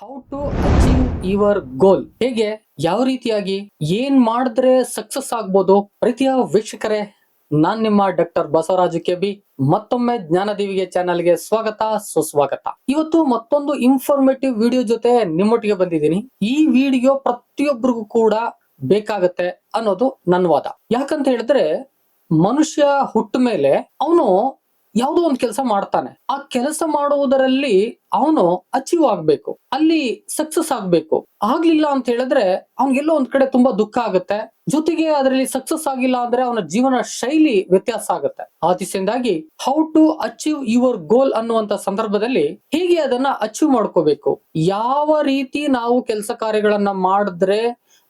How to achieve your goal ಹೇಗೆ, ಯಾವ ರೀತಿಯಾಗಿ, ಏನ್ ಮಾಡಿದ್ರೆ ಸಕ್ಸಸ್ ಆಗ್ಬೋದು ಪ್ರೀತಿಯ ವೀಕ್ಷಕರೇ, ನಾನ್ ನಿಮ್ಮ ಡಾಕ್ಟರ್ ಬಸವರಾಜು ಕೆಬಿ ಮತ್ತೊಮ್ಮೆ ಜ್ಞಾನದೇವಿಗೆ ಚಾನಲ್ಗೆ ಸ್ವಾಗತ, ಸುಸ್ವಾಗತ. ಇವತ್ತು ಮತ್ತೊಂದು ಇನ್ಫಾರ್ಮೇಟಿವ್ ವಿಡಿಯೋ ಜೊತೆ ನಿಮ್ಮೊಟ್ಟಿಗೆ ಬಂದಿದ್ದೀನಿ. ಈ ವಿಡಿಯೋ ಪ್ರತಿಯೊಬ್ಬರಿಗೂ ಕೂಡ ಬೇಕಾಗತ್ತೆ ಅನ್ನೋದು ನನ್ನ ವಾದ. ಯಾಕಂತ ಹೇಳಿದ್ರೆ, ಮನುಷ್ಯ ಹುಟ್ಟ ಮೇಲೆ ಅವನು ಯಾವುದೋ ಒಂದು ಕೆಲಸ ಮಾಡ್ತಾನೆ. ಆ ಕೆಲಸ ಮಾಡುವುದರಲ್ಲಿ ಅವನು ಅಚೀವ್ ಆಗ್ಬೇಕು. ಅಲ್ಲಿ ಸಕ್ಸಸ್ ಆಗ್ಬೇಕು. ಆಗ್ಲಿಲ್ಲ ಅಂತ ಹೇಳಿದ್ರೆ ಅವ್ನಿಗೆಲ್ಲೋ ಒಂದ್ ಕಡೆ ತುಂಬಾ ದುಃಖ ಆಗುತ್ತೆ. ಜೊತೆಗೆ ಅದರಲ್ಲಿ ಸಕ್ಸಸ್ ಆಗಿಲ್ಲ ಅಂದ್ರೆ ಅವನ ಜೀವನ ಶೈಲಿ ವ್ಯತ್ಯಾಸ ಆಗುತ್ತೆ. ಆ ದಿಸೆಯಿಂದಾಗಿ how to achieve your goal ಅನ್ನುವಂತ ಸಂದರ್ಭದಲ್ಲಿ ಹೇಗೆ ಅದನ್ನ ಅಚೀವ್ ಮಾಡ್ಕೋಬೇಕು? ಯಾವ ರೀತಿ ನಾವು ಕೆಲಸ ಕಾರ್ಯಗಳನ್ನ ಮಾಡಿದ್ರೆ,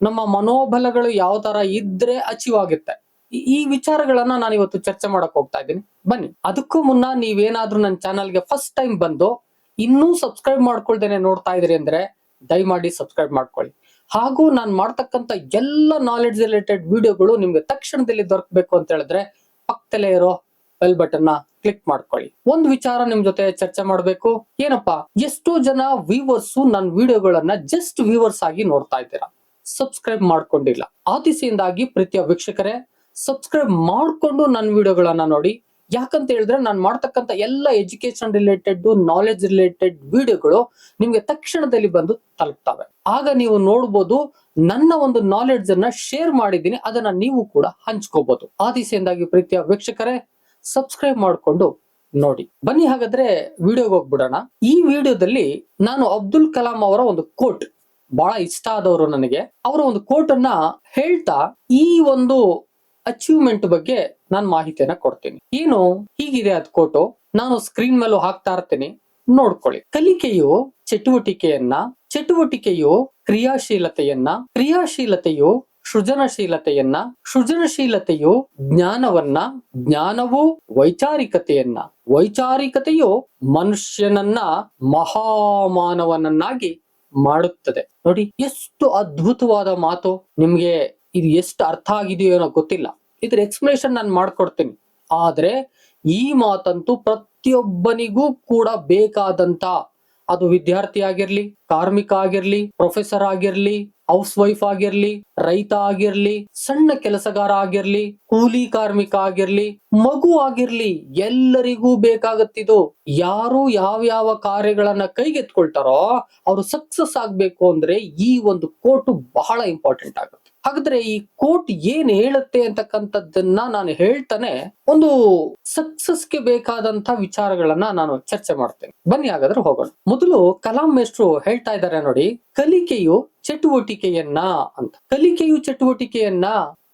ನಮ್ಮ ಮನೋಬಲಗಳು ಯಾವ ತರ ಇದ್ರೆ ಅಚೀವ್ ಆಗುತ್ತೆ? ಈ- ವಿಚಾರಗಳನ್ನ ನಾನು ಇವತ್ತು ಚರ್ಚೆ ಮಾಡಕ್ ಹೋಗ್ತಾ ಇದ್ದೀನಿ. ಬನ್ನಿ, ಅದಕ್ಕೂ ಮುನ್ನ ನೀವೇನಾದ್ರೂ ನನ್ನ ಚಾನಲ್ಗೆ ಫಸ್ಟ್ ಟೈಮ್ ಬಂದು ಇನ್ನೂ ಸಬ್ಸ್ಕ್ರೈಬ್ ಮಾಡ್ಕೊಳ್ದೇನೆ ನೋಡ್ತಾ ಇದ್ರಿ ಅಂದ್ರೆ ದಯಮಾಡಿ ಸಬ್ಸ್ಕ್ರೈಬ್ ಮಾಡ್ಕೊಳ್ಳಿ. ಹಾಗೂ ನಾನು ಮಾಡ್ತಕ್ಕಂಥ ಎಲ್ಲ ನಾಲೆಡ್ಜ್ ರಿಲೇಟೆಡ್ ವಿಡಿಯೋಗಳು ನಿಮ್ಗೆ ತಕ್ಷಣದಲ್ಲಿ ದೊರಕಬೇಕು ಅಂತ ಹೇಳಿದ್ರೆ ಪಕ್ಕದಲ್ಲೇ ಇರೋ ಬೆಲ್ ಬಟನ್ನ ಕ್ಲಿಕ್ ಮಾಡ್ಕೊಳ್ಳಿ. ಒಂದು ವಿಚಾರ ನಿಮ್ ಜೊತೆ ಚರ್ಚೆ ಮಾಡ್ಬೇಕು. ಏನಪ್ಪಾ, ಎಷ್ಟೋ ಜನ ವ್ಯೂವರ್ಸ್ ನನ್ನ ವಿಡಿಯೋಗಳನ್ನ ಜಸ್ಟ್ ವ್ಯೂವರ್ಸ್ ಆಗಿ ನೋಡ್ತಾ ಇದ್ದೀರಾ. ಸಬ್ಸ್ಕ್ರೈಬ್ ಮಾಡ್ಕೊಂಡಿಲ್ಲ. ಆ ದಿಸೆಯಿಂದಾಗಿ ಪ್ರೀತಿಯ ವೀಕ್ಷಕರೇ ಸಬ್ಸ್ಕ್ರೈಬ್ ಮಾಡ್ಕೊಂಡು ನನ್ನ ವಿಡಿಯೋಗಳನ್ನ ನೋಡಿ. ಯಾಕಂತ ಹೇಳಿದ್ರೆ ನಾನು ಮಾಡ್ತಕ್ಕಂಥ ಎಲ್ಲ ಎಜುಕೇಶನ್ ರಿಲೇಟೆಡ್ ನಾಲೆಜ್ ರಿಲೇಟೆಡ್ ವಿಡಿಯೋಗಳು ನಿಮ್ಗೆ ತಕ್ಷಣದಲ್ಲಿ ಬಂದು ತಲುಪ್ತವೆ. ಆಗ ನೀವು ನೋಡ್ಬೋದು ನನ್ನ ಒಂದು ನಾಲೆಡ್ಜ್ ಅನ್ನ ಶೇರ್ ಮಾಡಿದ್ದೀನಿ, ಅದನ್ನ ನೀವು ಕೂಡ ಹಂಚ್ಕೋಬಹುದು ಆ ದಿಸೆಯಿಂದಾಗಿ ಪ್ರೀತಿಯ ವೀಕ್ಷಕರೇ ಸಬ್ಸ್ಕ್ರೈಬ್ ಮಾಡ್ಕೊಂಡು ನೋಡಿ. ಬನ್ನಿ ಹಾಗಾದ್ರೆ ವಿಡಿಯೋಗೆ ಹೋಗ್ಬಿಡೋಣ. ಈ ವಿಡಿಯೋದಲ್ಲಿ ನಾನು ಅಬ್ದುಲ್ ಕಲಾಂ ಅವರ ಒಂದು ಕೋಟ್ ಬಹಳ ಇಷ್ಟ ಆದವರು ನನಗೆ. ಅವರ ಒಂದು ಕೋಟ್ ಅನ್ನ ಹೇಳ್ತಾ ಈ ಒಂದು ಅಚೀವ್ಮೆಂಟ್ ಬಗ್ಗೆ ನಾನು ಮಾಹಿತಿಯನ್ನ ಕೊಡ್ತೀನಿ. ಏನು? ಹೀಗಿದೆ ಅದ್ ಕೋಟೋ ನಾನು ಸ್ಕ್ರೀನ್ ಮೇಲೂ ಹಾಕ್ತಾ ಇರ್ತೀನಿ. ನೋಡ್ಕೊಳ್ಳಿ. ಕಲಿಕೆಯು ಚಟುವಟಿಕೆಯನ್ನ, ಚಟುವಟಿಕೆಯು ಕ್ರಿಯಾಶೀಲತೆಯನ್ನ, ಕ್ರಿಯಾಶೀಲತೆಯು ಸೃಜನಶೀಲತೆಯನ್ನ, ಸೃಜನಶೀಲತೆಯು ಜ್ಞಾನವನ್ನ, ಜ್ಞಾನವು ವೈಚಾರಿಕತೆಯನ್ನ, ವೈಚಾರಿಕತೆಯು ಮನುಷ್ಯನನ್ನ ಮಹಾಮಾನವನನ್ನಾಗಿ ಮಾಡುತ್ತದೆ. ನೋಡಿ, ಎಷ್ಟು ಅದ್ಭುತವಾದ ಮಾತು ನಿಮ್ಗೆ ಇದು ಎಷ್ಟು ಅರ್ಥ ಆಗಿದೆಯೋ ಏನೋ ಗೊತ್ತಿಲ್ಲ. ಇದ್ರ ಎಕ್ಸ್ಪ್ಲನೇಷನ್ ನಾನು ಮಾಡ್ಕೊಡ್ತೀನಿ. ಆದ್ರೆ ಈ ಮಾತಂತೂ ಪ್ರತಿಯೊಬ್ಬನಿಗೂ ಕೂಡ ಬೇಕಾದಂತ ಅದು ವಿದ್ಯಾರ್ಥಿ ಆಗಿರ್ಲಿ, ಕಾರ್ಮಿಕ ಆಗಿರ್ಲಿ ಪ್ರೊಫೆಸರ್ ಆಗಿರ್ಲಿ ಹೌಸ್ ವೈಫ್ ಆಗಿರ್ಲಿ, ರೈತ ಆಗಿರ್ಲಿ, ಸಣ್ಣ ಕೆಲಸಗಾರ ಆಗಿರ್ಲಿ, ಕೂಲಿ ಕಾರ್ಮಿಕ ಆಗಿರ್ಲಿ, ಮಗು ಆಗಿರ್ಲಿ, ಎಲ್ಲರಿಗೂ ಬೇಕಾಗತ್ತಿದು ಯಾರು ಯಾವ ಯಾವ ಕಾರ್ಯಗಳನ್ನ ಕೈಗೆತ್ಕೊಳ್ತಾರೋ ಅವರು ಸಕ್ಸಸ್ ಆಗ್ಬೇಕು ಅಂದ್ರೆ ಈ ಒಂದು ಕೋಟು ಬಹಳ ಇಂಪಾರ್ಟೆಂಟ್ ಆಗುತ್ತೆ. ಹಾಗಾದ್ರೆ ಈ ಕೋಟ್ ಏನ್ ಹೇಳುತ್ತೆ ಅಂತಕ್ಕಂಥದ್ದನ್ನ ನಾನು ಹೇಳ್ತಾನೆ. ಒಂದು ಸಕ್ಸಸ್ಗೆ ಬೇಕಾದಂತ ವಿಚಾರಗಳನ್ನ ನಾನು ಚರ್ಚೆ ಮಾಡ್ತೇನೆ. ಬನ್ನಿ ಹಾಗಾದ್ರೆ ಹೋಗೋಣ. ಮೊದಲು ಕಲಾಂ ಮೇಷ್ಟ್ರು ಹೇಳ್ತಾ ಇದ್ದಾರೆ ನೋಡಿ, ಕಲಿಕೆಯು ಚಟುವಟಿಕೆಯನ್ನ ಅಂತ. ಕಲಿಕೆಯು ಚಟುವಟಿಕೆಯನ್ನ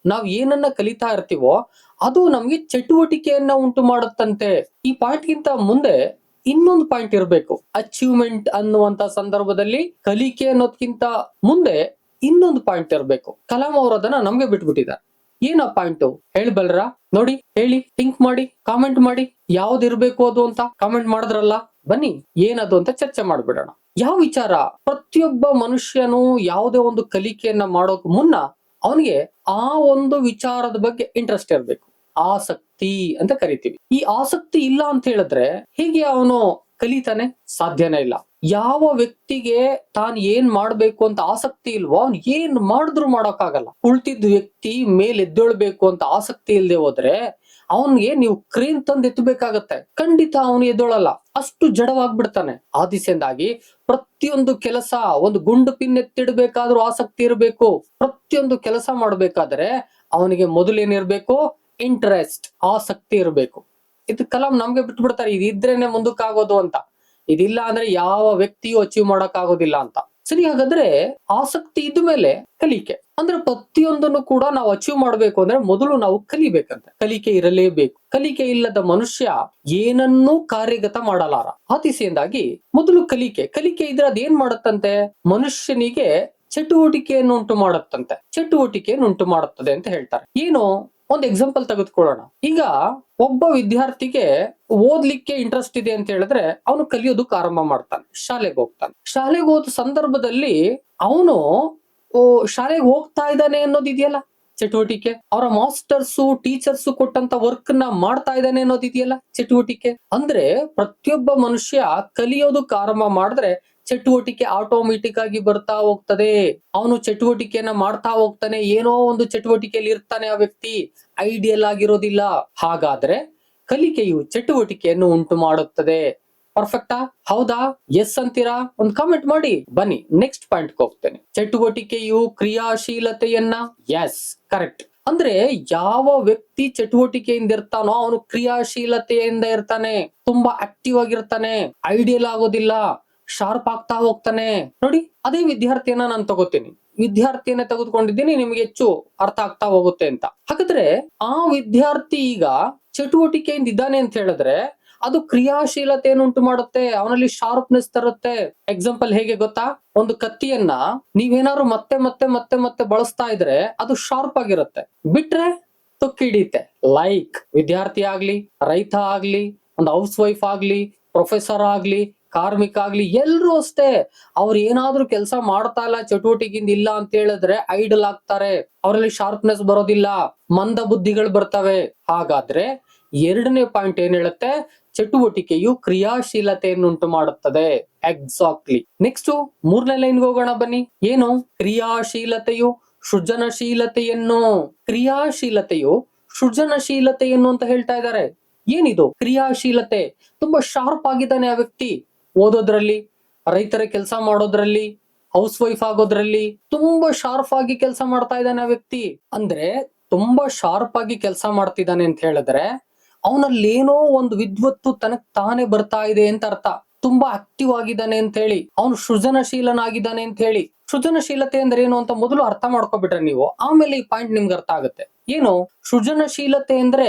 ನಾವು ಏನನ್ನ ಕಲಿತಾ ಇರ್ತೀವೋ ಅದು ನಮ್ಗೆ ಚಟುವಟಿಕೆಯನ್ನ ಉಂಟು ಮಾಡುತ್ತಂತೆ. ಈ ಪಾಯಿಂಟ್ ಗಿಂತ ಮುಂದೆ ಇನ್ನೊಂದು ಪಾಯಿಂಟ್ ಇರಬೇಕು. ಅಚೀವ್ಮೆಂಟ್ ಅನ್ನುವಂತ ಸಂದರ್ಭದಲ್ಲಿ ಕಲಿಕೆ ಅನ್ನೋದ್ಕಿಂತ ಮುಂದೆ ಇನ್ನೊಂದು ಪಾಯಿಂಟ್ ಇರಬೇಕು ಕಲಾಂ ಅವರು ಅದನ್ನ ನಮ್ಗೆ ಬಿಟ್ಬಿಟ್ಟಿದ್ದಾರೆ. ಏನ ಪಾಯಿಂಟ್ ಹೇಳ್ಬಲ್ರ ನೋಡಿ, ಹೇಳಿ ಥಿಂಕ್ ಮಾಡಿ ಕಾಮೆಂಟ್ ಮಾಡಿ, ಯಾವ್ದು ಇರ್ಬೇಕು ಅದು ಅಂತ ಕಾಮೆಂಟ್ ಮಾಡಿದ್ರಲ್ಲ? ಬನ್ನಿ, ಏನದು ಅಂತ ಚರ್ಚೆ ಮಾಡ್ಬಿಡೋಣ. ಯಾವ ವಿಚಾರ? ಪ್ರತಿಯೊಬ್ಬ ಮನುಷ್ಯನು ಯಾವುದೇ ಒಂದು ಕಲಿಕೆಯನ್ನ ಮಾಡೋಕ್ ಮುನ್ನ ಅವನಿಗೆ ಆ ಒಂದು ವಿಚಾರದ ಬಗ್ಗೆ ಇಂಟ್ರೆಸ್ಟ್ ಇರಬೇಕು. ಆಸಕ್ತಿ ಅಂತ ಕರಿತೀವಿ. ಈ ಆಸಕ್ತಿ ಇಲ್ಲ ಅಂತ ಹೇಳಿದ್ರೆ ಹೇಗೆ ಅವನು ಕಲಿತಾನೆ? ಸಾಧ್ಯನೇ ಇಲ್ಲ. ಯಾವ ವ್ಯಕ್ತಿಗೆ ತಾನು ಏನ್ ಮಾಡ್ಬೇಕು ಅಂತ ಆಸಕ್ತಿ ಇಲ್ವೋ, ಅವ್ನು ಏನ್ ಮಾಡಿದ್ರು ಮಾಡೋಕ್ಕಾಗಲ್ಲ. ಉಳ್ತಿದ್ದ ವ್ಯಕ್ತಿ ಮೇಲೆ ಎದ್ದೇಳ್ಬೇಕು ಅಂತ ಆಸಕ್ತಿ ಇಲ್ಲದೆ ಹೋದ್ರೆ, ಅವನ್ಗೆ ನೀವು ಕ್ರೇನ್ ತಂದು ಎತ್ತಬೇಕಾಗತ್ತೆ. ಖಂಡಿತ ಅವನು ಎದ್ದೇಳಲ್ಲ. ಅಷ್ಟು ಜಡವಾಗ್ಬಿಡ್ತಾನೆ. ಆ ದಿಸೆಯಿಂದಾಗಿ ಪ್ರತಿಯೊಂದು ಕೆಲಸ, ಒಂದು ಗುಂಡು ಪಿನ್ ಎತ್ತಿಡ್ಬೇಕಾದ್ರೂ ಆಸಕ್ತಿ ಇರಬೇಕು. ಪ್ರತಿಯೊಂದು ಕೆಲಸ ಮಾಡ್ಬೇಕಾದ್ರೆ ಅವನಿಗೆ ಮೊದಲೇನಿರ್ಬೇಕು ಇಂಟ್ರೆಸ್ಟ್, ಆಸಕ್ತಿ ಇರಬೇಕು. ಇದು ಕಲಾಂ ನಮ್ಗೆ ಬಿಟ್ಬಿಡ್ತಾರೆ. ಇದು ಇದ್ರೇನೆ ಮುಂದಕ್ಕಾಗೋದು ಅಂತ. ಇದಿಲ್ಲ ಅಂದ್ರೆ ಯಾವ ವ್ಯಕ್ತಿಯು ಅಚೀವ್ ಮಾಡಕ್ ಆಗೋದಿಲ್ಲ ಅಂತ. ಸರಿ, ಹಾಗಾದ್ರೆ ಆಸಕ್ತಿ ಇದ್ದ ಮೇಲೆ ಕಲಿಕೆ. ಅಂದ್ರೆ ಪ್ರತಿಯೊಂದನ್ನು ಕೂಡ ನಾವು ಅಚೀವ್ ಮಾಡ್ಬೇಕು ಅಂದ್ರೆ ಮೊದಲು ನಾವು ಕಲಿಬೇಕಂತೆ. ಕಲಿಕೆ ಇರಲೇಬೇಕು. ಕಲಿಕೆ ಇಲ್ಲದ ಮನುಷ್ಯ ಏನನ್ನೂ ಕಾರ್ಯಗತ ಮಾಡಲಾರ. ಆತಿಸೆಯಿಂದಾಗಿ ಮೊದಲು ಕಲಿಕೆ. ಕಲಿಕೆ ಇದ್ರೆ ಅದೇನ್ ಮಾಡತ್ತಂತೆ? ಮನುಷ್ಯನಿಗೆ ಚಟುವಟಿಕೆಯನ್ನು ಉಂಟು ಮಾಡುತ್ತಂತೆ. ಚಟುವಟಿಕೆಯನ್ನು ಉಂಟು ಮಾಡುತ್ತದೆ ಅಂತ ಹೇಳ್ತಾರೆ. ಏನು? ಒಂದು ಎಕ್ಸಾಂಪಲ್ ತೆಗೆದುಕೊಳ್ಳೋಣ. ಈಗ ಒಬ್ಬ ವಿದ್ಯಾರ್ಥಿಗೆ ಓದ್ಲಿಕ್ಕೆ ಇಂಟ್ರೆಸ್ಟ್ ಇದೆ ಅಂತ ಹೇಳಿದ್ರೆ ಅವನು ಕಲಿಯೋದಕ್ಕೆ ಆರಂಭ ಮಾಡ್ತಾನೆ, ಶಾಲೆಗೆ ಹೋಗ್ತಾನೆ. ಶಾಲೆಗೆ ಹೋದ ಸಂದರ್ಭದಲ್ಲಿ ಅವನು ಶಾಲೆಗೆ ಹೋಗ್ತಾ ಇದ್ದಾನೆ ಅನ್ನೋದು ಇದೆಯಲ್ಲ? ಚಟುವಟಿಕೆ. ಅವರ ಮಾಸ್ಟರ್ಸ್ ಟೀಚರ್ಸ್ ಕೊಟ್ಟಂತ ವರ್ಕ್ನ ಮಾಡ್ತಾ ಇದ್ದಾನೆ ಅನ್ನೋದಿದೆಯಲ್ಲ ಚಟುವಟಿಕೆ. ಅಂದ್ರೆ ಪ್ರತಿಯೊಬ್ಬ ಮನುಷ್ಯ ಕಲಿಯೋದಕ್ಕೆ ಆರಂಭ ಮಾಡಿದ್ರೆ ಚಟುವಟಿಕೆ ಆಟೋಮೆಟಿಕ್ ಆಗಿ ಬರ್ತಾ ಹೋಗ್ತದೆ. ಅವನು ಚಟುವಟಿಕೆಯನ್ನ ಮಾಡ್ತಾ ಹೋಗ್ತಾನೆ. ಏನೋ ಒಂದು ಚಟುವಟಿಕೆಯಲ್ಲಿ ಇರ್ತಾನೆ ಆ ವ್ಯಕ್ತಿ. ಐಡಿಯಲ್ ಆಗಿರೋದಿಲ್ಲ. ಹಾಗಾದ್ರೆ ಕಲಿಕೆಯು ಚಟುವಟಿಕೆಯನ್ನು ಉಂಟು ಮಾಡುತ್ತದೆ. ಪರ್ಫೆಕ್ಟಾ ಹೌದಾ? ಎಸ್ ಅಂತೀರಾ? ಒಂದು ಕಾಮೆಂಟ್ ಮಾಡಿ. ಬನ್ನಿ ನೆಕ್ಸ್ಟ್ ಪಾಯಿಂಟ್ ಹೋಗ್ತೇನೆ. ಚಟುವಟಿಕೆಯು ಕ್ರಿಯಾಶೀಲತೆಯನ್ನ? ಎಸ್ ಕರೆಕ್ಟ್ ಅಂದ್ರೆ ಯಾವ ವ್ಯಕ್ತಿ ಚಟುವಟಿಕೆಯಿಂದ ಇರ್ತಾನೋ ಅವನು ಕ್ರಿಯಾಶೀಲತೆಯಿಂದ ಇರ್ತಾನೆ. ತುಂಬಾ ಆಕ್ಟಿವ್ ಆಗಿರ್ತಾನೆ. ಐಡಿಯಲ್ ಆಗೋದಿಲ್ಲ. ಶಾರ್ಪ್ ಆಗ್ತಾ ಹೋಗ್ತಾನೆ. ನೋಡಿ, ಅದೇ ವಿದ್ಯಾರ್ಥಿಯನ್ನ ನಾನು ತಗೋತೀನಿ. ವಿದ್ಯಾರ್ಥಿಯನ್ನ ತೆಗೆದುಕೊಂಡಿದ್ದೀನಿ, ನಿಮ್ಗೆ ಹೆಚ್ಚು ಅರ್ಥ ಆಗ್ತಾ ಹೋಗುತ್ತೆ ಅಂತ. ಹಾಗಾದ್ರೆ ಆ ವಿದ್ಯಾರ್ಥಿ ಈಗ ಚಟುವಟಿಕೆಯಿಂದ ಇದ್ದಾನೆ ಅಂತ ಹೇಳಿದ್ರೆ, ಅದು ಕ್ರಿಯಾಶೀಲತೆಯನ್ನು ಉಂಟು ಮಾಡುತ್ತೆ, ಅವನಲ್ಲಿ ಶಾರ್ಪ್ನೆಸ್ ತರುತ್ತೆ. ಎಕ್ಸಾಂಪಲ್ ಹೇಗೆ ಗೊತ್ತಾ? ಒಂದು ಕತ್ತಿಯನ್ನ ನೀವೇನಾದ್ರು ಮತ್ತೆ ಮತ್ತೆ ಮತ್ತೆ ಮತ್ತೆ ಬಳಸ್ತಾ ಇದ್ರೆ ಅದು ಶಾರ್ಪ್ ಆಗಿರುತ್ತೆ. ಬಿಟ್ರೆ ತುಕ್ಕಿಡಿತೆ ಲೈಕ್ ವಿದ್ಯಾರ್ಥಿ ಆಗ್ಲಿ, ರೈತ ಆಗ್ಲಿ, ಒಂದು ಹೌಸ್ ವೈಫ್ ಆಗ್ಲಿ ಪ್ರೊಫೆಸರ್ ಆಗ್ಲಿ ಕಾರ್ಮಿಕ ಆಗ್ಲಿ ಎಲ್ರು ಅಷ್ಟೇ, ಅವ್ರು ಏನಾದ್ರೂ ಕೆಲಸ ಮಾಡ್ತಾ ಇಲ್ಲ, ಚಟುವಟಿಕೆಯಿಂದ ಇಲ್ಲ ಅಂತ ಹೇಳಿದ್ರೆ ಐಡಲ್ ಆಗ್ತಾರೆ. ಅವರಲ್ಲಿ ಶಾರ್ಪ್ನೆಸ್ ಬರೋದಿಲ್ಲ, ಮಂದ ಬುದ್ಧಿಗಳು ಬರ್ತವೆ. ಹಾಗಾದ್ರೆ ಎರಡನೇ ಪಾಯಿಂಟ್ ಏನ್ ಹೇಳುತ್ತೆ? ಚಟುವಟಿಕೆಯು ಕ್ರಿಯಾಶೀಲತೆಯನ್ನುಂಟು ಮಾಡುತ್ತದೆ. ಎಕ್ಸಾಕ್ಟ್ಲಿ ನೆಕ್ಸ್ಟ್ ಮೂರನೇ ಲೈನ್ಗೆ ಹೋಗೋಣ ಬನ್ನಿ. ಏನು? ಕ್ರಿಯಾಶೀಲತೆಯು ಸೃಜನಶೀಲತೆಯನ್ನು. ಕ್ರಿಯಾಶೀಲತೆಯು ಸೃಜನಶೀಲತೆಯನ್ನು ಅಂತ ಹೇಳ್ತಾ ಇದ್ದಾರೆ ಏನಿದು? ಕ್ರಿಯಾಶೀಲತೆ. ತುಂಬಾ ಶಾರ್ಪ್ ಆಗಿದ್ದಾನೆ ಆ ವ್ಯಕ್ತಿ. ಓದೋದ್ರಲ್ಲಿ, ರೈತರ ಕೆಲಸ ಮಾಡೋದ್ರಲ್ಲಿ ಹೌಸ್ ವೈಫ್ ಆಗೋದ್ರಲ್ಲಿ ತುಂಬಾ ಶಾರ್ಪ್ ಆಗಿ ಕೆಲಸ ಮಾಡ್ತಾ ಇದ್ದಾನೆ ಆ ವ್ಯಕ್ತಿ. ಅಂದ್ರೆ ತುಂಬಾ ಶಾರ್ಪ್ ಆಗಿ ಕೆಲಸ ಮಾಡ್ತಿದ್ದಾನೆ ಅಂತ ಹೇಳಿದ್ರೆ ಅವನಲ್ಲಿ ಏನೋ ಒಂದು ವಿದ್ವತ್ತು ತನಕ್ ತಾನೇ ಬರ್ತಾ ಇದೆ ಅಂತ ಅರ್ಥ. ತುಂಬಾ ಆಕ್ಟಿವ್ ಆಗಿದ್ದಾನೆ ಅಂತ ಹೇಳಿ, ಅವನು ಸೃಜನಶೀಲನಾಗಿದ್ದಾನೆ ಅಂತ ಹೇಳಿ. ಸೃಜನಶೀಲತೆ ಅಂದ್ರೆ ಏನು ಅಂತ ಮೊದಲು ಅರ್ಥ ಮಾಡ್ಕೊಬಿಟ್ರೆ ನೀವು, ಆಮೇಲೆ ಈ ಪಾಯಿಂಟ್ ನಿಮ್ಗೆ ಅರ್ಥ ಆಗುತ್ತೆ. ಏನು? ಸೃಜನಶೀಲತೆ ಅಂದ್ರೆ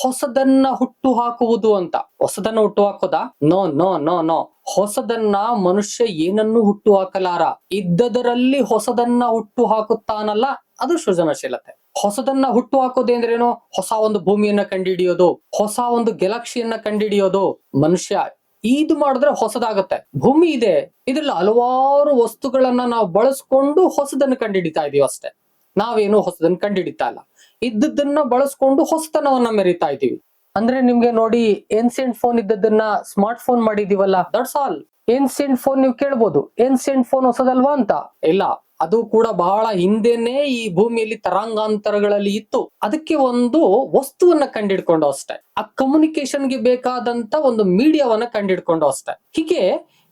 ಹೊಸದನ್ನ ಹುಟ್ಟು ಹಾಕುವುದು ಅಂತ. ಹೊಸದನ್ನ ಹುಟ್ಟು ಹಾಕೋದ? No no no no. ಹೊಸದನ್ನ ಮನುಷ್ಯ ಏನನ್ನು ಹುಟ್ಟು ಹಾಕಲಾರ? ಇದ್ದದರಲ್ಲಿ ಹೊಸದನ್ನ ಹುಟ್ಟು ಹಾಕುತ್ತಾನಲ್ಲ, ಅದು ಸೃಜನಶೀಲತೆ. ಹೊಸದನ್ನ ಹುಟ್ಟು ಹಾಕೋದೇಂದ್ರೇನು ಹೊಸ ಒಂದು ಭೂಮಿಯನ್ನ ಕಂಡುಹಿಡಿಯೋದು ಹೊಸ ಒಂದು ಗೆಲಾಕ್ಸಿಯನ್ನ ಕಂಡುಹಿಡಿಯೋದು ಮನುಷ್ಯ ಇದು ಮಾಡಿದ್ರೆ ಹೊಸದಾಗತ್ತೆ. ಭೂಮಿ ಇದೆ, ಇದ್ರಲ್ಲಿ ಹಲವಾರು ವಸ್ತುಗಳನ್ನ ನಾವು ಬಳಸ್ಕೊಂಡು ಹೊಸದನ್ನ ಕಂಡುಹಿಡಿತಾ ಇದೀವಿ ಅಷ್ಟೇ ನಾವೇನು ಹೊಸದನ್ನ ಕಂಡುಹಿಡಿತಾ ಇಲ್ಲ. ಇದ್ದದನ್ನ ಬಳಸ್ಕೊಂಡು ಹೊಸತನವನ್ನ ಮೆರಿತಾ ಇದೀವಿ ಅಂದ್ರೆ ನಿಮ್ಗೆ ನೋಡಿ ಏನ್ಸಿಯಂಟ್ ಫೋನ್ ಇದ್ದದನ್ನ ಸ್ಮಾರ್ಟ್ ಫೋನ್ ಮಾಡಿದೀವಲ್ಲ ದಟ್ಸ್ ಆಲ್ ಏನ್ಸಿಯಂಟ್ ಫೋನ್ ನೀವು ಕೇಳ್ಬೋದು. ಏನ್ಸಿಯಂಟ್ ಫೋನ್ ಹೊಸದಲ್ವಾ ಅಂತ? ಇಲ್ಲ. ಅದು ಕೂಡ ಬಹಳ ಹಿಂದೆನೆ ಈ ಭೂಮಿಯಲ್ಲಿ ತರಂಗಾಂತರಗಳಲ್ಲಿ ಇತ್ತು. ಅದಕ್ಕೆ ಒಂದು ವಸ್ತುವನ್ನ ಕಂಡಿಡ್ಕೊಂಡು ಅಷ್ಟೇ ಆ ಕಮ್ಯುನಿಕೇಶನ್ಗೆ ಬೇಕಾದಂತ ಒಂದು ಮೀಡಿಯಾವನ್ನ ಕಂಡಿಡ್ಕೊಂಡು ಅಷ್ಟೇ ಹೀಗೆ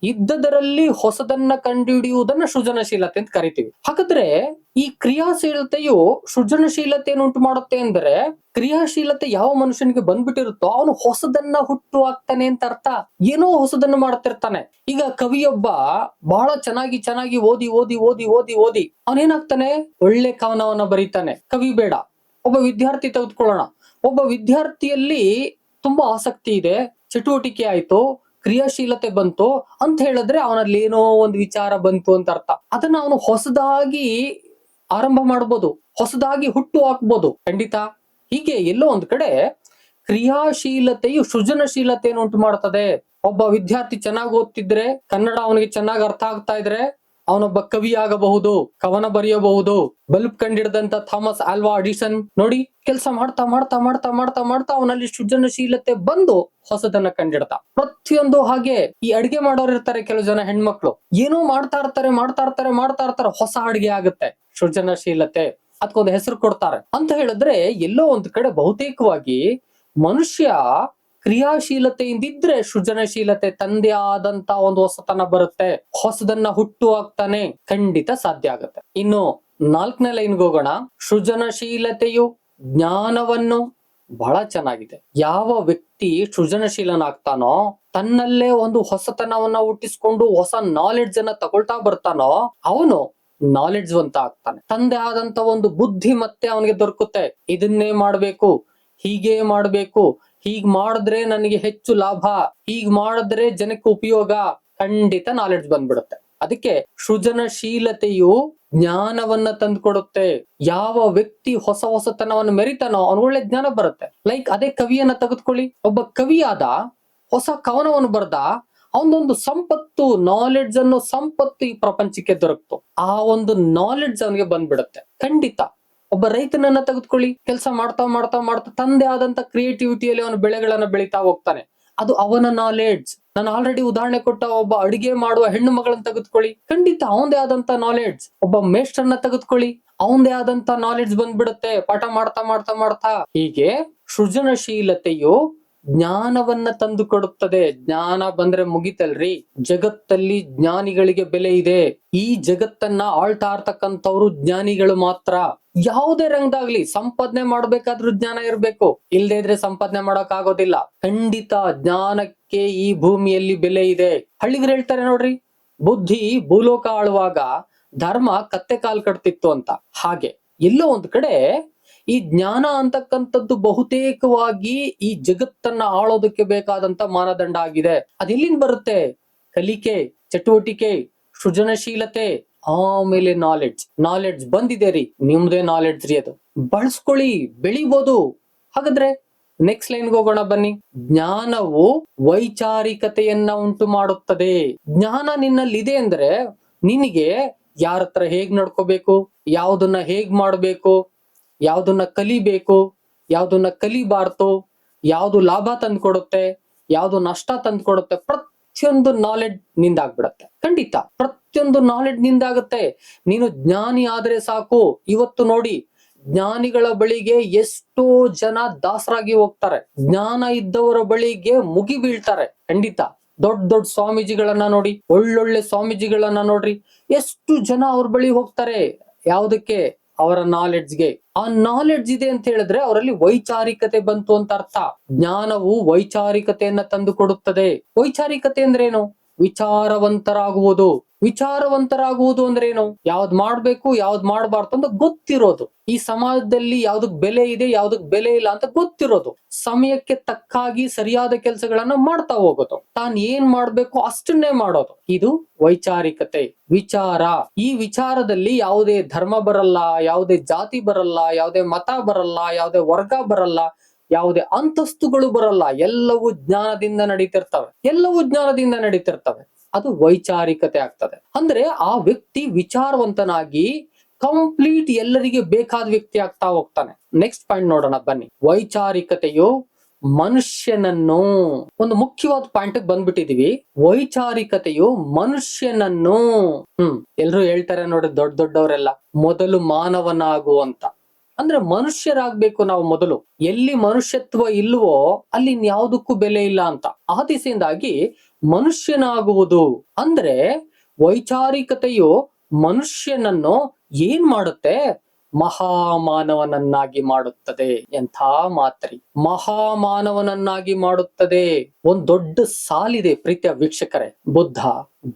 ಇದ್ದದರಲ್ಲಿ ಹೊಸದನ್ನ ಕಂಡುಹಿಡಿಯುವುದನ್ನ ಸೃಜನಶೀಲತೆ ಅಂತ ಕರಿತೀವಿ. ಹಾಗಾದ್ರೆ ಈ ಕ್ರಿಯಾಶೀಲತೆಯು ಸೃಜನಶೀಲತೆಯನ್ನು ಉಂಟು ಮಾಡುತ್ತೆ ಅಂದ್ರೆ ಕ್ರಿಯಾಶೀಲತೆ ಯಾವ ಮನುಷ್ಯನಿಗೆ ಬಂದ್ಬಿಟ್ಟಿರುತ್ತೋ ಅವನು ಹೊಸದನ್ನ ಹುಟ್ಟು ಹಾಕ್ತಾನೆ ಅಂತ ಅರ್ಥ. ಏನೋ ಹೊಸದನ್ನ ಮಾಡ್ತಿರ್ತಾನೆ. ಈಗ ಕವಿಯೊಬ್ಬ ಬಹಳ ಚೆನ್ನಾಗಿ ಚೆನ್ನಾಗಿ ಓದಿ ಓದಿ ಓದಿ ಓದಿ ಓದಿ ಅವನೇನಾಗ್ತಾನೆ? ಒಳ್ಳೆ ಕವನವನ್ನ ಬರೀತಾನೆ. ಕವಿ ಬೇಡ. ಒಬ್ಬ ವಿದ್ಯಾರ್ಥಿ ತೆಗೆದುಕೊಳ್ಳೋಣ. ಒಬ್ಬ ವಿದ್ಯಾರ್ಥಿಯಲ್ಲಿ ತುಂಬಾ ಆಸಕ್ತಿ ಇದೆ. ಚಟುವಟಿಕೆ ಆಯ್ತು. ಕ್ರಿಯಾಶೀಲತೆ ಬಂತು ಅಂತ ಹೇಳಿದ್ರೆ ಅವನಲ್ಲಿ ಏನೋ ಒಂದು ವಿಚಾರ ಬಂತು ಅಂತ ಅರ್ಥ. ಅದನ್ನ ಅವನು ಹೊಸದಾಗಿ ಆರಂಭ ಮಾಡ್ಬೋದು, ಹೊಸದಾಗಿ ಹುಟ್ಟು ಹಾಕ್ಬೋದು. ಖಂಡಿತ. ಹೀಗೆ ಎಲ್ಲೋ ಒಂದ್ ಕಡೆ ಕ್ರಿಯಾಶೀಲತೆಯು ಸೃಜನಶೀಲತೆಯನ್ನು ಉಂಟು ಮಾಡ್ತದೆ ಒಬ್ಬ ವಿದ್ಯಾರ್ಥಿ ಚೆನ್ನಾಗಿ ಓದ್ತಿದ್ರೆ ಕನ್ನಡ ಅವನಿಗೆ ಚೆನ್ನಾಗಿ ಅರ್ಥ ಆಗ್ತಾ ಇದ್ರೆ ಅವನೊಬ್ಬ ಕವಿ ಆಗಬಹುದು ಕವನ ಬರೆಯಬಹುದು, ಬಲ್ಬ್ ಕಂಡಿಡಿದಂತ ಥಾಮಸ್ ಆಲ್ವಾ ಅಡಿಸನ್ ನೋಡಿ ಕೆಲಸ ಮಾಡ್ತಾ ಮಾಡ್ತಾ ಮಾಡ್ತಾ ಮಾಡ್ತಾ ಮಾಡ್ತಾ ಅವನಲ್ಲಿ ಸೃಜನಶೀಲತೆ ಬಂದು ಹೊಸದನ್ನ ಕಂಡಿಡ್ತಾ. ಪ್ರತಿಯೊಂದು ಹಾಗೆ ಈ ಅಡಿಗೆ ಮಾಡೋರು ಇರ್ತಾರೆ ಕೆಲವು ಜನ ಹೆಣ್ಮಕ್ಳು. ಏನೋ ಮಾಡ್ತಾ ಇರ್ತಾರೆ ಮಾಡ್ತಾ ಇರ್ತಾರೆ ಮಾಡ್ತಾ ಇರ್ತಾರೆ, ಹೊಸ ಅಡಿಗೆ ಆಗುತ್ತೆ. ಸೃಜನಶೀಲತೆ ಅದಕ್ಕೊಂದು ಹೆಸರು ಕೊಡ್ತಾರೆ. ಅಂತ ಹೇಳಿದ್ರೆ ಎಲ್ಲೋ ಒಂದ್ ಕಡೆ ಬಹುತೇಕವಾಗಿ ಮನುಷ್ಯ ಕ್ರಿಯಾಶೀಲತೆಯಿಂದ ಇದ್ರೆ ಸೃಜನಶೀಲತೆ ತಂದೆ ಆದಂತ ಒಂದು ಹೊಸತನ ಬರುತ್ತೆ. ಹೊಸದನ್ನ ಹುಟ್ಟು ಹಾಕ್ತಾನೆ ಖಂಡಿತ ಸಾಧ್ಯ ಆಗುತ್ತೆ. ಇನ್ನು ನಾಲ್ಕನೇ ಲೈನ್ಗೆ ಹೋಗೋಣ. ಸೃಜನಶೀಲತೆಯು ಜ್ಞಾನವನ್ನು ಬಹಳ ಚೆನ್ನಾಗಿದೆ. ಯಾವ ವ್ಯಕ್ತಿ ಸೃಜನಶೀಲನಾಗ್ತಾನೋ, ತನ್ನಲ್ಲೇ ಒಂದು ಹೊಸತನವನ್ನ ಹುಟ್ಟಿಸ್ಕೊಂಡು ಹೊಸ ನಾಲೆಡ್ಜ್ ಅನ್ನ ತಗೊಳ್ತಾ ಬರ್ತಾನೋ, ಅವನು ನಾಲೆಡ್ಜ್ ಅಂತ ಆಗ್ತಾನೆ. ತಂದೆ ಆದಂತ ಒಂದು ಬುದ್ಧಿ ಮತ್ತೆ ಅವನಿಗೆ ದೊರಕುತ್ತೆ. ಇದನ್ನೇ ಮಾಡ್ಬೇಕು, ಹೀಗೆ ಮಾಡ್ಬೇಕು ಹೀಗ್ ಮಾಡಿದ್ರೆ ನನಗೆ ಹೆಚ್ಚು ಲಾಭ, ಹೀಗ್ ಮಾಡಿದ್ರೆ ಜನಕ್ಕೆ ಉಪಯೋಗ ಖಂಡಿತ ನಾಲೆಡ್ಜ್ ಬಂದ್ಬಿಡುತ್ತೆ. ಅದಕ್ಕೆ ಸೃಜನಶೀಲತೆಯು ಜ್ಞಾನವನ್ನ ತಂದ್ಕೊಡುತ್ತೆ. ಯಾವ ವ್ಯಕ್ತಿ ಹೊಸ ಹೊಸತನವನ್ನು ಮೆರಿತಾನೋ ಅವನು ಒಳ್ಳೆ ಜ್ಞಾನ ಬರುತ್ತೆ. ಲೈಕ್ ಅದೇ ಕವಿಯನ್ನ ತೆಗೆದುಕೊಳ್ಳಿ. ಒಬ್ಬ ಕವಿಯಾದ ಹೊಸ ಕವನವನ್ನು ಬರ್ದ ಅವನೊಂದು ಸಂಪತ್ತು ನಾಲೆಡ್ಜ್ ಅನ್ನೋ ಸಂಪತ್ತು ಈ ಪ್ರಪಂಚಕ್ಕೆ ದೊರಕ್ತು. ಆ ಒಂದು ನಾಲೆಡ್ಜ್ ಅವನಿಗೆ ಬಂದ್ಬಿಡುತ್ತೆ. ಖಂಡಿತ. ಒಬ್ಬ ರೈತನನ್ನ ತೆಗೆದುಕೊಳ್ಳಿ, ಕೆಲಸ ಮಾಡ್ತಾ ಮಾಡ್ತಾ ಮಾಡ್ತಾ ತಂದೆ ಆದಂತ ಕ್ರಿಯೇಟಿವಿಟಿಯಲ್ಲಿ ಅವನು ಬೆಳೆಗಳನ್ನ ಬೆಳಿತಾ ಹೋಗ್ತಾನೆ. ಅದು ಅವನ ನಾಲೆಡ್ಜ್ ನಾನು ಆಲ್ರೆಡಿ ಉದಾಹರಣೆ ಕೊಟ್ಟ ಒಬ್ಬ ಅಡಿಗೆ ಮಾಡುವ ಹೆಣ್ಣು ಮಗಳನ್ನ ತೆಗೆದುಕೊಳ್ಳಿ. ಖಂಡಿತ ಅವಂದೇ ಆದಂತ ನಾಲೆಡ್ಜ್ ಒಬ್ಬ ಮೇಸ್ಟರ್ನ ತೆಗೆದುಕೊಳ್ಳಿ. ಅವಂದೇ ಆದಂತ ನಾಲೆಡ್ಜ್ ಬಂದ್ಬಿಡುತ್ತೆ. ಪಾಠ ಮಾಡ್ತಾ ಮಾಡ್ತಾ ಮಾಡ್ತಾ. ಹೀಗೆ ಸೃಜನಶೀಲತೆಯು ಜ್ಞಾನವನ್ನ ತಂದು ಕೊಡುತ್ತದೆ ಜ್ಞಾನ ಬಂದ್ರೆ ಮುಗಿತಲ್ರಿ. ಜಗತ್ತಲ್ಲಿ ಜ್ಞಾನಿಗಳಿಗೆ ಬೆಲೆ ಇದೆ. ಈ ಜಗತ್ತನ್ನ ಆಳ್ತಾ ಇರ್ತಕ್ಕಂಥವ್ರು ಜ್ಞಾನಿಗಳು ಮಾತ್ರ. ಯಾವುದೇ ರಂಗದಾಗ್ಲಿ ಸಂಪಾದನೆ ಮಾಡ್ಬೇಕಾದ್ರೂ ಜ್ಞಾನ ಇರ್ಬೇಕು. ಇಲ್ದೇ ಇದ್ರೆ ಸಂಪಾದನೆ ಮಾಡಕ್ ಆಗೋದಿಲ್ಲ. ಖಂಡಿತ ಜ್ಞಾನಕ್ಕೆ ಈ ಭೂಮಿಯಲ್ಲಿ ಬೆಲೆ ಇದೆ. ಹಳ್ಳಿಗರು ಹೇಳ್ತಾರೆ ನೋಡ್ರಿ, ಬುದ್ಧಿ ಭೂಲೋಕ ಆಳುವಾಗ ಧರ್ಮ ಕತ್ತೆ ಕಾಲ್ ಕಟ್ತಿತ್ತು ಅಂತ. ಹಾಗೆ ಎಲ್ಲೋ ಒಂದ್ ಕಡೆ ಈ ಜ್ಞಾನ ಅಂತಕ್ಕಂಥದ್ದು ಬಹುತೇಕವಾಗಿ ಈ ಜಗತ್ತನ್ನ ಆಳೋದಕ್ಕೆ ಬೇಕಾದಂತ ಮಾನದಂಡ ಆಗಿದೆ. ಅದೆಲ್ಲಿಂದ ಬರುತ್ತೆ? ಕಲಿಕೆ, ಚಟುವಟಿಕೆ, ಸೃಜನಶೀಲತೆ ಆಮೇಲೆ ನಾಲೆಡ್ಜ್ ನಾಲೆಡ್ಜ್ ಬಂದಿದೆ ರೀ. ನಿಮ್ದೇ ನಾಲೆಡ್ಜ್ ರೀ ಅದು. ಬಳಸ್ಕೊಳ್ಳಿ, ಬೆಳಿಬೋದು. ಹಾಗಾದ್ರೆ ನೆಕ್ಸ್ಟ್ ಲೈನ್ಗೆ ಹೋಗೋಣ ಬನ್ನಿ. ಜ್ಞಾನವು ವೈಚಾರಿಕತೆಯನ್ನ ಉಂಟು ಮಾಡುತ್ತದೆ. ಜ್ಞಾನ ನಿನ್ನಲ್ಲಿ ಇದೆ ಅಂದ್ರೆ ನಿನಗೆ ಯಾರ ಹತ್ರ ಹೇಗ್ ನಡ್ಕೋಬೇಕು, ಯಾವ್ದನ್ನ ಹೇಗ್ ಮಾಡ್ಬೇಕು, ಯಾವ್ದನ್ನ ಕಲಿಬೇಕು, ಯಾವ್ದನ್ನ ಕಲಿಬಾರ್ದು, ಯಾವ್ದು ಲಾಭ ತಂದ್ಕೊಡುತ್ತೆ, ಯಾವ್ದು ನಷ್ಟ ತಂದ್ಕೊಡುತ್ತೆ, ಪ್ರತಿಯೊಂದು ನಾಲೆಡ್ಜ್ ನಿಂದಾಗ್ಬಿಡತ್ತೆ. ಖಂಡಿತ. ಪ್ರತಿಯೊಂದು ನಾಲೆಡ್ಜ್ ನಿಂದಾಗುತ್ತೆ. ನೀನು ಜ್ಞಾನಿ ಆದ್ರೆ ಸಾಕು. ಇವತ್ತು ನೋಡಿ, ಜ್ಞಾನಿಗಳ ಬಳಿಗೆ ಎಷ್ಟೋ ಜನ ದಾಸರಾಗಿ ಹೋಗ್ತಾರೆ. ಜ್ಞಾನ ಇದ್ದವರ ಬಳಿಗೆ ಮುಗಿ ಬೀಳ್ತಾರೆ. ಖಂಡಿತ. ದೊಡ್ಡ ದೊಡ್ಡ ಸ್ವಾಮೀಜಿಗಳನ್ನ ನೋಡಿ, ಒಳ್ಳೊಳ್ಳೆ ಸ್ವಾಮೀಜಿಗಳನ್ನ ನೋಡ್ರಿ. ಎಷ್ಟು ಜನ ಅವ್ರ ಬಳಿ ಹೋಗ್ತಾರೆ? ಯಾವ್ದಕ್ಕೆ? ಅವರ ನಾಲೆಡ್ಜ್ಗೆ ಆ ನಾಲೆಡ್ಜ್ ಇದೆ ಅಂತ ಹೇಳಿದ್ರೆ ಅವರಲ್ಲಿ ವೈಚಾರಿಕತೆ ಬಂತು ಅಂತ ಅರ್ಥ. ಜ್ಞಾನವು ವೈಚಾರಿಕತೆಯನ್ನ ತಂದು ಕೊಡುತ್ತದೆ. ವೈಚಾರಿಕತೆ ಅಂದ್ರೇನು? ವಿಚಾರವಂತರಾಗುವುದು. ವಿಚಾರವಂತರಾಗುವುದು ಅಂದ್ರೆ ಏನು ಯಾವ್ದ್ ಮಾಡ್ಬೇಕು, ಯಾವ್ದ್ ಮಾಡಬಾರ್ದು ಅಂತ ಗೊತ್ತಿರೋದು. ಈ ಸಮಾಜದಲ್ಲಿ ಯಾವ್ದಕ್ ಬೆಲೆ ಇದೆ, ಯಾವ್ದಕ್ ಬೆಲೆ ಇಲ್ಲ ಅಂತ ಗೊತ್ತಿರೋದು. ಸಮಯಕ್ಕೆ ತಕ್ಕಾಗಿ ಸರಿಯಾದ ಕೆಲಸಗಳನ್ನ ಮಾಡ್ತಾ ಹೋಗೋದು. ತಾನ್ ಏನ್ ಮಾಡ್ಬೇಕು ಅಷ್ಟನ್ನೇ ಮಾಡೋದು. ಇದು ವೈಚಾರಿಕತೆ, ವಿಚಾರ. ಈ ವಿಚಾರದಲ್ಲಿ ಯಾವುದೇ ಧರ್ಮ ಬರಲ್ಲ, ಯಾವುದೇ ಜಾತಿ ಬರಲ್ಲ, ಯಾವುದೇ ಮತ ಬರಲ್ಲ, ಯಾವುದೇ ವರ್ಗ ಬರಲ್ಲ. ಯಾವುದೇ ಅಂತಸ್ತುಗಳು ಬರಲ್ಲ. ಎಲ್ಲವೂ ಜ್ಞಾನದಿಂದ ನಡೀತಿರ್ತವೆ. ಎಲ್ಲವೂ ಜ್ಞಾನದಿಂದ ನಡೀತಿರ್ತವೆ. ಅದು ವೈಚಾರಿಕತೆ ಆಗ್ತದೆ. ಅಂದ್ರೆ ಆ ವ್ಯಕ್ತಿ ವಿಚಾರವಂತನಾಗಿ ಕಂಪ್ಲೀಟ್ ಎಲ್ಲರಿಗೆ ಬೇಕಾದ ವ್ಯಕ್ತಿ ಆಗ್ತಾ ಹೋಗ್ತಾನೆ. ನೆಕ್ಸ್ಟ್ ಪಾಯಿಂಟ್ ನೋಡೋಣ, ಬನ್ನಿ. ವೈಚಾರಿಕತೆಯು ಮನುಷ್ಯನನ್ನು, ಒಂದು ಮುಖ್ಯವಾದ ಪಾಯಿಂಟ್ ಬಂದ್ಬಿಟ್ಟಿದೀವಿ. ವೈಚಾರಿಕತೆಯು ಮನುಷ್ಯನನ್ನು. ಹ್ಮ್, ಎಲ್ರು ಹೇಳ್ತಾರೆ ನೋಡಿ ದೊಡ್ಡ ದೊಡ್ಡವರೆಲ್ಲ. ಮೊದಲು ಮಾನವನಾಗು ಅಂತ. ಅಂದ್ರೆ ಮನುಷ್ಯರಾಗ್ಬೇಕು ನಾವು ಮೊದಲು. ಎಲ್ಲಿ ಮನುಷ್ಯತ್ವ ಇಲ್ವೋ ಅಲ್ಲಿ ಯಾವುದಕ್ಕೂ ಬೆಲೆ ಇಲ್ಲ ಅಂತ. ಆ ದಿಸೆಯಿಂದಾಗಿ ಮನುಷ್ಯನಾಗುವುದು ಅಂದ್ರೆ ವೈಚಾರಿಕತೆಯು ಮನುಷ್ಯನನ್ನು ಏನ್ ಮಾಡುತ್ತೆ? ಮಹಾಮಾನವನನ್ನಾಗಿ ಮಾಡುತ್ತದೆ ಎಂಥ ಮಾತ್ರಿ. ಮಹಾಮಾನವನನ್ನಾಗಿ ಮಾಡುತ್ತದೆ. ಒಂದ್ ದೊಡ್ಡ ಸಾಲಿದೆ ಪ್ರೀತಿಯ ವೀಕ್ಷಕರೇ. ಬುದ್ಧ,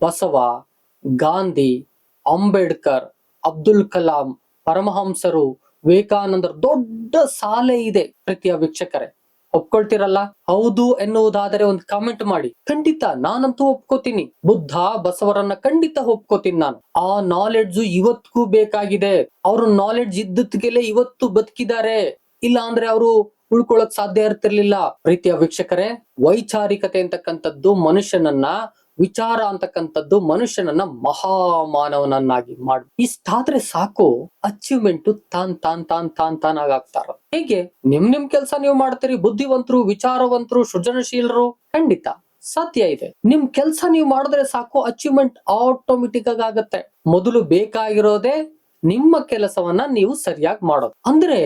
ಬಸವ, ಗಾಂಧಿ, ಅಂಬೇಡ್ಕರ್, ಅಬ್ದುಲ್ ಕಲಾಂ, ಪರಮಹಂಸರು ವಿವೇಕಾನಂದರು ದೊಡ್ಡ ಸಾಲೆ ಇದೆ ಪ್ರೀತಿಯ ವೀಕ್ಷಕರೇ. ಒಪ್ಕೊಳ್ತಿರಲ್ಲ? ಹೌದು ಎನ್ನುವುದಾದರೆ ಒಂದು ಕಾಮೆಂಟ್ ಮಾಡಿ. ಖಂಡಿತ ನಾನಂತೂ ಒಪ್ಕೋತೀನಿ. ಬುದ್ಧ ಬಸವರನ್ನ ಖಂಡಿತ ಒಪ್ಕೋತೀನಿ ನಾನು. ಆ ನಾಲೆಡ್ಜ್ ಇವತ್ತಿಗೂ ಬೇಕಾಗಿದೆ. ಅವ್ರ ನಾಲೆಡ್ಜ್ ಇದ್ದತ್ಗೆಲೆ ಇವತ್ತು ಬದುಕಿದ್ದಾರೆ. ಇಲ್ಲ ಅಂದ್ರೆ ಅವರು ಉಳ್ಕೊಳಕ್ ಸಾಧ್ಯ ಇರ್ತಿರ್ಲಿಲ್ಲ. ಪ್ರೀತಿಯ ವೀಕ್ಷಕರೇ, ವೈಚಾರಿಕತೆ ಅಂತಕ್ಕಂಥದ್ದು ಮನುಷ್ಯನನ್ನ ವಿಚಾರ ಅಂತಕ್ಕಂಥದ್ದು ಮನುಷ್ಯನನ್ನ ಮಹಾಮಾನವನನ್ನಾಗಿ ಮಾಡು, ಇಷ್ಟಾದ್ರೆ ಸಾಕು. ಅಚೀವ್ಮೆಂಟ್ ತಾನ್ ತಾನ್ ತಾನ್ ತಾನ್, ತಾನಾಗ್ ಆಗ್ತಾರ. ಹೇಗೆ ನಿಮ್ ನಿಮ್ ಕೆಲಸ ನೀವು ಮಾಡ್ತೀರಿ. ಬುದ್ಧಿವಂತರು, ವಿಚಾರವಂತರು, ಸೃಜನಶೀಲರು, ಖಂಡಿತ ಸಾಧ್ಯ ಇದೆ. ನಿಮ್ ಕೆಲಸ ನೀವು ಮಾಡಿದ್ರೆ ಸಾಕು. ಅಚೀವ್ಮೆಂಟ್ ಆಟೋಮೆಟಿಕ್ ಆಗಿ ಆಗತ್ತೆ. ಮೊದಲು ಬೇಕಾಗಿರೋದೇ ನಿಮ್ಮ ಕೆಲಸವನ್ನ ನೀವು ಸರಿಯಾಗಿ ಮಾಡೋದು. ಅಂದ್ರೆ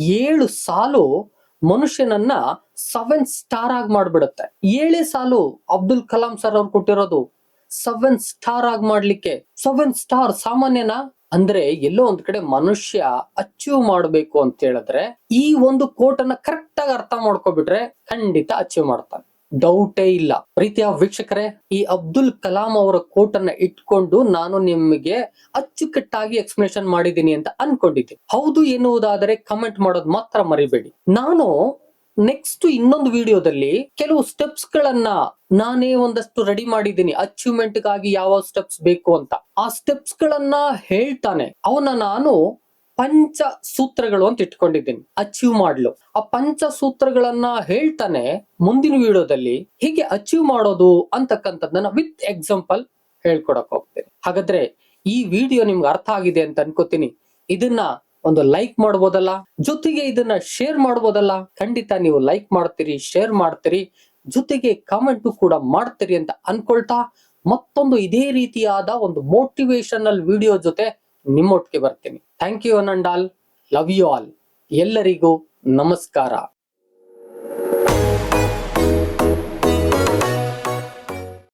ಏಳು ಸಾಲು ಮನುಷ್ಯನನ್ನ ಸೆವೆನ್ ಸ್ಟಾರ್ ಆಗಿ ಮಾಡ್ಬಿಡುತ್ತೆ. ಏಳೇ ಸಾಲು ಅಬ್ದುಲ್ ಕಲಾಂ ಸರ್ ಅವ್ರು ಕೊಟ್ಟಿರೋದು ಸೆವೆನ್ ಸ್ಟಾರ್ ಆಗಿ ಮಾಡ್ಲಿಕ್ಕೆ. ಸೆವೆನ್ ಸ್ಟಾರ್ ಸಾಮಾನ್ಯನ ಅಂದ್ರೆ ಎಲ್ಲೋ ಒಂದ್ ಕಡೆ ಮನುಷ್ಯ ಅಚೀವ್ ಮಾಡ್ಬೇಕು ಅಂತ ಹೇಳಿದ್ರೆ ಈ ಒಂದು ಕೋಟನ್ನ ಕರೆಕ್ಟ್ ಆಗಿ ಅರ್ಥ ಮಾಡ್ಕೊಬಿಟ್ರೆ ಖಂಡಿತ ಅಚೀವ್ ಮಾಡ್ತಾನೆ. ಡೌಟೇ ಇಲ್ಲ. ಪ್ರೀತಿಯ ವೀಕ್ಷಕರೇ, ಈ ಅಬ್ದುಲ್ ಕಲಾಂ ಅವರ ಕೋಟನ್ನ ಇಟ್ಕೊಂಡು ನಾನು ನಿಮಗೆ ಅಚ್ಚುಕಟ್ಟಾಗಿ ಎಕ್ಸ್ಪ್ಲನೇಷನ್ ಮಾಡಿದ್ದೀನಿ ಅಂತ ಅನ್ಕೊಂಡಿದ್ದೆ. ಹೌದು ಎನ್ನುವುದಾದರೆ ಕಮೆಂಟ್ ಮಾಡೋದು ಮಾತ್ರ ಮರಿಬೇಡಿ. ನಾನು ನೆಕ್ಸ್ಟ್ ಇನ್ನೊಂದು ವಿಡಿಯೋದಲ್ಲಿ ಕೆಲವು ಸ್ಟೆಪ್ಸ್ ಗಳನ್ನ ನಾನೇ ಒಂದಷ್ಟು ರೆಡಿ ಮಾಡಿದ್ದೀನಿ. ಅಚೀವ್ಮೆಂಟ್ಗಾಗಿ ಯಾವ ಸ್ಟೆಪ್ಸ್ ಬೇಕು ಅಂತ. ಆ ಸ್ಟೆಪ್ಸ್ ಗಳನ್ನ ಹೇಳ್ತಾನೆ. ಅವನ ನಾನು ಪಂಚ ಸೂತ್ರಗಳು ಅಂತ ಇಟ್ಕೊಂಡಿದ್ದೀನಿ. ಅಚೀವ್ ಮಾಡ್ಲು. ಆ ಪಂಚ ಸೂತ್ರಗಳನ್ನ ಹೇಳ್ತಾನೆ ಮುಂದಿನ ವಿಡಿಯೋದಲ್ಲಿ ಹೀಗೆ ಅಚೀವ್ ಮಾಡೋದು ಅಂತಕ್ಕಂಥದ್ದನ್ನ ವಿತ್ ಎಕ್ಸಾಂಪಲ್ ಹೇಳ್ಕೊಡಕ್ ಹೋಗ್ತೇನೆ. ಹಾಗಾದ್ರೆ ಈ ವಿಡಿಯೋ ನಿಮ್ಗೆ ಅರ್ಥ ಆಗಿದೆ ಅಂತ ಅನ್ಕೋತೀನಿ. ಇದನ್ನ ಒಂದು ಲೈಕ್ ಮಾಡ್ಬೋದಲ್ಲ? ಜೊತೆಗೆ ಇದನ್ನ ಶೇರ್ ಮಾಡ್ಬೋದಲ್ಲ? ಖಂಡಿತ ನೀವು ಲೈಕ್ ಮಾಡ್ತೀರಿ ಶೇರ್ ಮಾಡ್ತೀರಿ. ಜೊತೆಗೆ ಕಾಮೆಂಟ್ ಕೂಡ ಮಾಡ್ತೀರಿ ಅಂತ ಅನ್ಕೊಳ್ತಾ ಮತ್ತೊಂದು ಇದೇ ರೀತಿಯಾದ ಒಂದು ಮೋಟಿವೇಶನಲ್ ವಿಡಿಯೋ ಜೊತೆ ನಿಮ್ಮೊಟ್ಟಿಗೆ ಬರ್ತೀನಿ. Thank you and all love you all ಎಲ್ಲರಿಗೂ ನಮಸ್ಕಾರ.